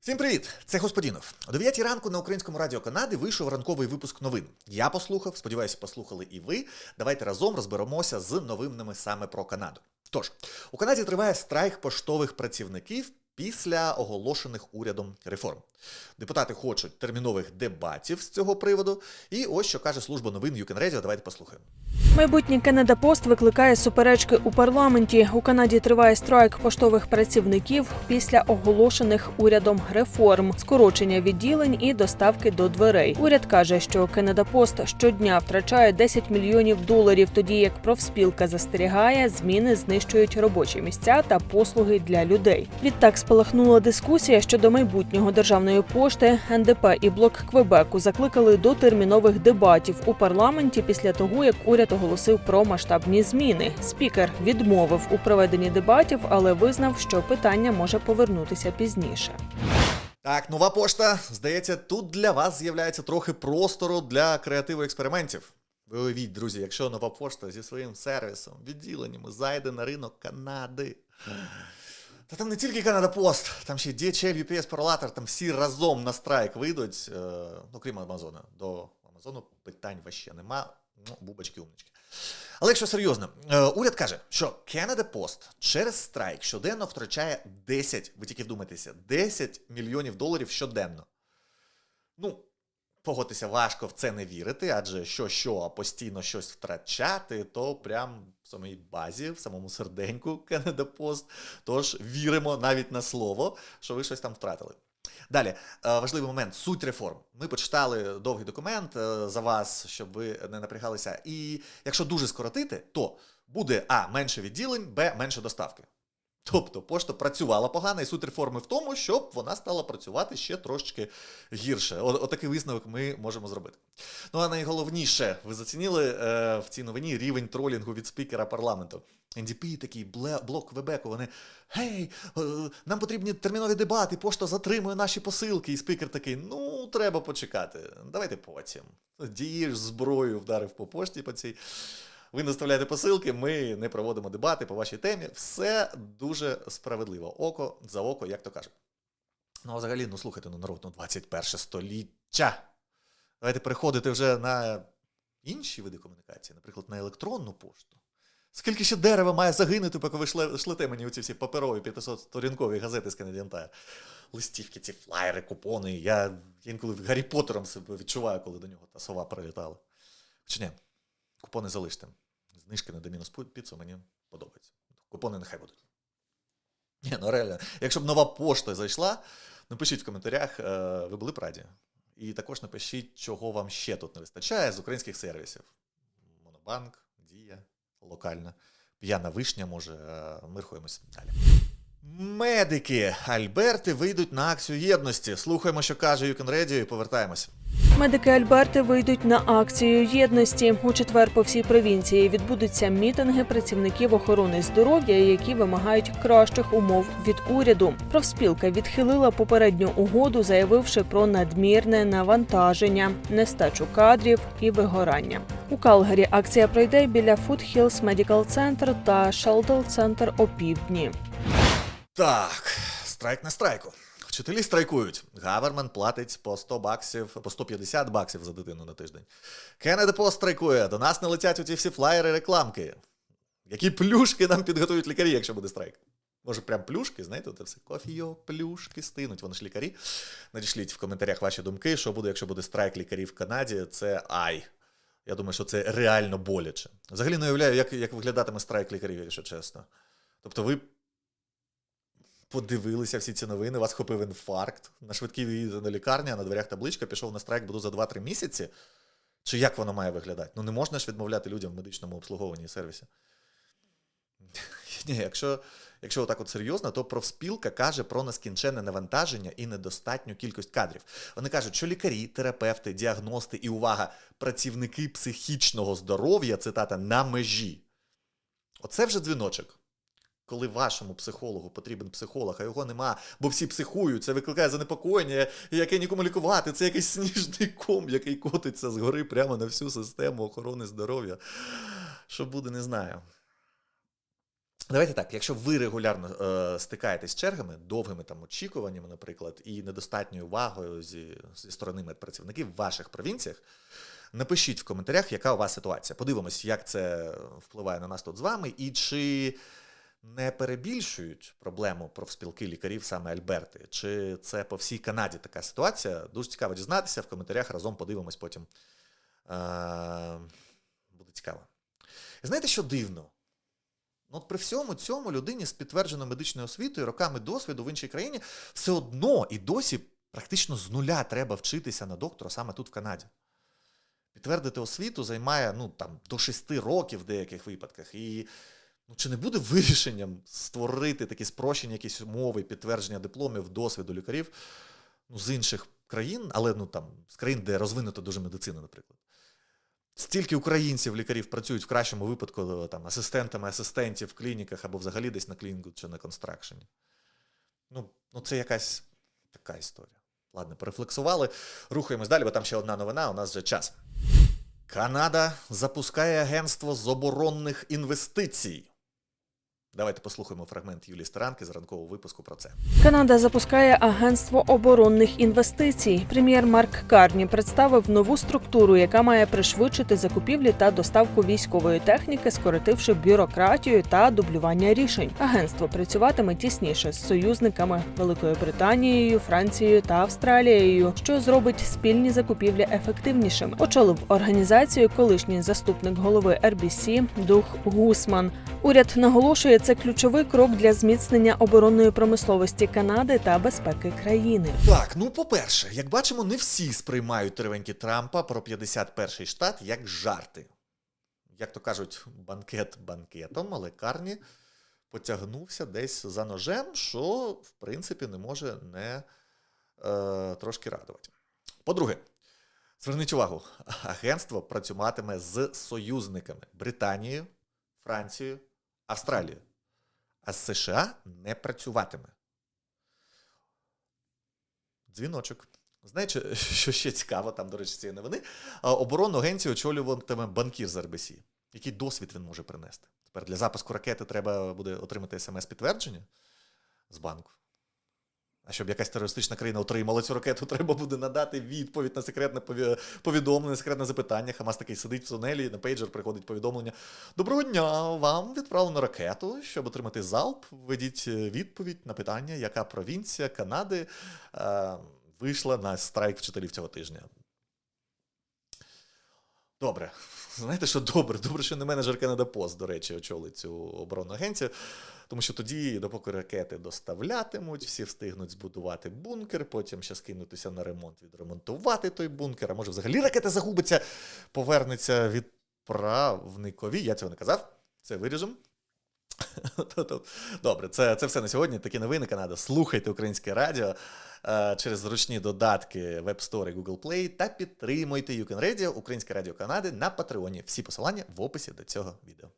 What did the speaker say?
Всім привіт! Це Господінов. О 9 ранку на українському радіо Канади вийшов ранковий випуск новин. Я послухав, сподіваюся, послухали і ви. Давайте разом розберемося з новинами саме про Канаду. Тож, у Канаді триває страйк поштових працівників після оголошених урядом реформ. Депутати хочуть термінових дебатів з цього приводу. І ось що каже служба новин You Radio. Давайте послухаємо. Майбутнє Канада Пост викликає суперечки у парламенті. У Канаді триває страйк поштових працівників після оголошених урядом реформ, скорочення відділень і доставки до дверей. Уряд каже, що Канада Пост щодня втрачає 10 мільйонів доларів, тоді як профспілка застерігає, зміни знищують робочі місця та послуги для людей. Відтак спалахнула дискусія щодо майбутнього державної пошти. НДП і блок Квебеку закликали до термінових дебатів у парламенті після того, як уряд оголосив про масштабні зміни. Спікер відмовив у проведенні дебатів, але визнав, що питання може повернутися пізніше. Так, нова пошта. Здається, тут для вас з'являється трохи простору для креативу експериментів. Ви уявіть, друзі, якщо нова пошта зі своїм сервісом, відділеннями зайде на ринок Канади. Та там не тільки Канада Пост, там ще DHL, UPS, Prolator, там всі разом на страйк вийдуть, е, ну крім Амазона. До Амазону питань ваще нема. Ну, бубочки умнички. Але якщо серйозно, е, уряд каже, що Canada Post через страйк щоденно втрачає 10, ви тільки вдумайтеся, 10 мільйонів доларів щоденно. Ну, погодьтеся, важко в це не вірити, адже що, що, а постійно щось втрачати, то прям в самій базі, в самому серденьку Canada Post. Тож віримо навіть на слово, що ви щось там втратили. Далі, е, важливий момент суть реформ. Ми почитали довгий документ е, за вас, щоб ви не напрягалися. І якщо дуже скоротити, то буде А менше відділень, Б менше доставки. Тобто пошта працювала погано, і суть реформи в тому, щоб вона стала працювати ще трошечки гірше. О- Отакий висновок ми можемо зробити. Ну а найголовніше, ви зацінили е, в цій новині рівень тролінгу від спікера парламенту. НДП такий блок Квебеку, вони гей, е, нам потрібні термінові дебати, пошта затримує наші посилки. І спікер такий: ну, треба почекати. Давайте потім. Дієш зброю вдарив по пошті по цій. Ви наставляєте посилки, ми не проводимо дебати по вашій темі. Все дуже справедливо. Око за око, як то кажуть. Ну, а взагалі, ну слухайте, ну народ, ну 21 століття. Давайте переходити вже на інші види комунікації, наприклад, на електронну пошту. Скільки ще дерева має загинути, поки ви шле, шлете мені оці всі паперові 500-сторінкові газети з Canadian? Листівки, ці флаєри, купони. Я інколи Гаррі Поттером себе відчуваю, коли до нього та сова прилітала. Чи ні? Купони залиште. Знижки на домінус піцу мені подобається. Купони нехай будуть. Ні, ну реально, якщо б нова пошта зайшла, напишіть в коментарях, е, ви були б раді. І також напишіть, чого вам ще тут не вистачає з українських сервісів. Монобанк, Дія, локальна, п'яна вишня, може, е, ми рахуємося далі. Медики Альберти вийдуть на акцію єдності. Слухаємо, що каже Can і повертаємось. Медики Альберти вийдуть на акцію єдності. У четвер по всій провінції відбудуться мітинги працівників охорони здоров'я, які вимагають кращих умов від уряду. Профспілка відхилила попередню угоду, заявивши про надмірне навантаження, нестачу кадрів і вигорання. У Калгарі акція пройде біля Food Hills Medical Center та Sheldon Center опівдні. Так, страйк на страйку. Вчителі страйкують. Гавермент платить по 100 баксів, по 150 баксів за дитину на тиждень. Кеннеди Пост страйкує. До нас не летять оці всі флаєри рекламки. Які плюшки нам підготують лікарі, якщо буде страйк? Може, прям плюшки, знаєте, це все кофійо, плюшки стинуть. Вони ж лікарі. Надішліть в коментарях ваші думки, що буде, якщо буде страйк лікарів в Канаді. Це ай. Я думаю, що це реально боляче. Взагалі не уявляю, як, як виглядатиме страйк лікарів, якщо чесно. Тобто ви подивилися всі ці новини, вас хопив інфаркт, на швидкій ви їдете на лікарню, а на дверях табличка, пішов на страйк, буду за 2-3 місяці. Чи як воно має виглядати? Ну не можна ж відмовляти людям в медичному обслуговуванні і сервісі. Ні, якщо, якщо отак от серйозно, то профспілка каже про нескінченне навантаження і недостатню кількість кадрів. Вони кажуть, що лікарі, терапевти, діагности і увага, працівники психічного здоров'я, цитата, на межі. Оце вже дзвіночок. Коли вашому психологу потрібен психолог, а його нема, бо всі психують, це викликає занепокоєння, яке нікому лікувати. Це якийсь сніжний ком, який котиться згори прямо на всю систему охорони здоров'я. Що буде, не знаю. Давайте так, якщо ви регулярно е, стикаєтесь з чергами, довгими там очікуваннями, наприклад, і недостатньою увагою зі, зі сторони медпрацівників в ваших провінціях, напишіть в коментарях, яка у вас ситуація. Подивимось, як це впливає на нас тут з вами, і чи не перебільшують проблему профспілки лікарів саме Альберти, чи це по всій Канаді така ситуація. Дуже цікаво дізнатися. В коментарях разом подивимось потім. Е, буде цікаво. Знаєте, що дивно? Ну, от при всьому цьому людині з підтвердженою медичною освітою, роками досвіду в іншій країні, все одно і досі практично з нуля треба вчитися на доктора саме тут в Канаді. Підтвердити освіту займає ну, там, до 6 років в деяких випадках. І ну, чи не буде вирішенням створити такі спрощені якісь умови підтвердження дипломів, досвіду лікарів ну, з інших країн, але ну, там, з країн, де розвинута дуже медицина, наприклад. Стільки українців, лікарів працюють в кращому випадку там, асистентами асистентів в клініках або взагалі десь на клініку чи на констракшені. Ну, ну це якась така історія. Ладно, порефлексували. Рухаємось далі, бо там ще одна новина, у нас вже час. Канада запускає агентство з оборонних інвестицій. Давайте послухаємо фрагмент Юлії Старанки з ранкового випуску про це. Канада запускає агентство оборонних інвестицій. Прем'єр Марк Карні представив нову структуру, яка має пришвидшити закупівлі та доставку військової техніки, скоротивши бюрократію та дублювання рішень. Агентство працюватиме тісніше з союзниками Великою Британією, Францією та Австралією, що зробить спільні закупівлі ефективнішими. Очолив організацію колишній заступник голови RBC Дух Гусман. Уряд наголошує, це ключовий крок для зміцнення оборонної промисловості Канади та безпеки країни. Так, ну по-перше, як бачимо, не всі сприймають теревеньки Трампа про 51-й штат як жарти. Як то кажуть, банкет банкетом, але Карні потягнувся десь за ножем, що, в принципі, не може не е, трошки радувати. По-друге, зверніть увагу, агентство працюватиме з союзниками Британією, Францією, Австралією, а з США не працюватиме. Дзвіночок. Знаєте, що ще цікаво, там, до речі, цієї новини, оборонну агенцію очолюватиме банкір з РБС. Який досвід він може принести? Тепер для запуску ракети треба буде отримати смс-підтвердження з банку. А щоб якась терористична країна отримала цю ракету, треба буде надати відповідь на секретне повідомлення, секретне запитання. Хамас такий сидить в тунелі, на пейджер приходить повідомлення. Доброго дня! Вам відправлено ракету. Щоб отримати залп, введіть е, відповідь на питання, яка провінція Канади е, вийшла на страйк вчителів цього тижня. Добре. Знаєте, що добре? Добре, що не менеджер Canada Post, до речі, очолить цю оборонну агенцію. Тому що тоді, допоки ракети доставлятимуть, всі встигнуть збудувати бункер, потім ще скинутися на ремонт, відремонтувати той бункер. А може взагалі ракета загубиться, повернеться відправникові. Я цього не казав. Це виріжемо. Тобто, Добре, це, це все на сьогодні. Такі новини Канада. Слухайте українське радіо е, через зручні додатки Web Store і Google Play та підтримуйте UCAN Radio, Українське Радіо Канади на Патреоні. Всі посилання в описі до цього відео.